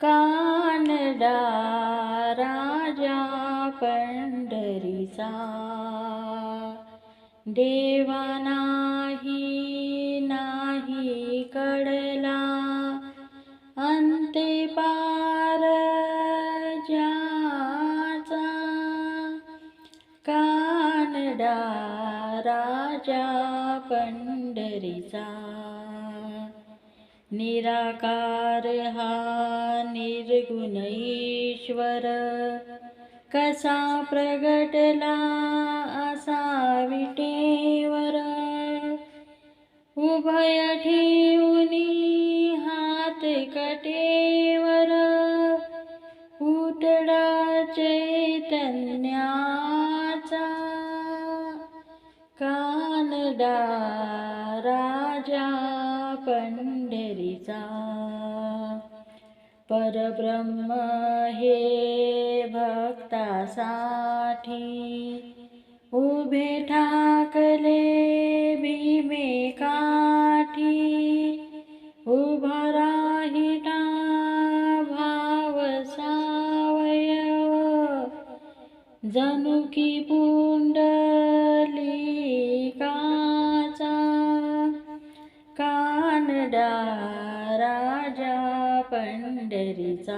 कानडा राजा पंढरीचा. देवा नाही नाही कडला अंते पार ज्याचा कानडा राजा पंढरीचा. निराकार हा निर्गुण ईश्वर कसा प्रगटला असा विटेवर. उभय ठेवनी हात कटेवर. उटडा चैतन्याचा. कानडा राजा पंढरीचा. परब्रह्म हे भक्तासाठी. उभे ठाकले भीमे काठी उभा राहिला भाव सावय जणू पुंड कानडा राजा पंढरीचा.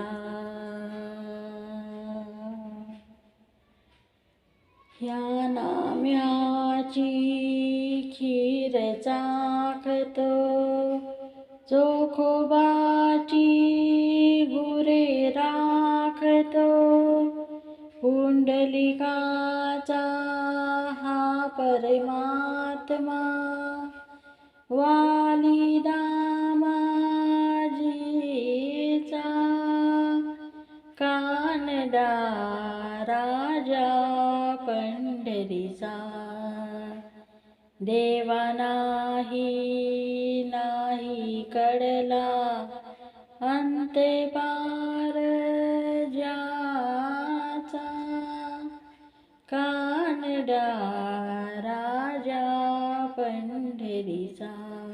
ह्या नाम्याची खीर चाखतो चोखोबाची गुरे राखतो. पुंडलिकाचा हा परमात्मा वाली दामाजीचा कानडा राजा पंढरीचा. देवा नाही नाही कडला अंते पार ज्याचा. कानडा राजा पंढरीचा